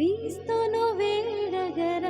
క్రీస్తును వేడగరారండి.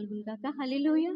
కలుగును గాక హల్లెలూయా.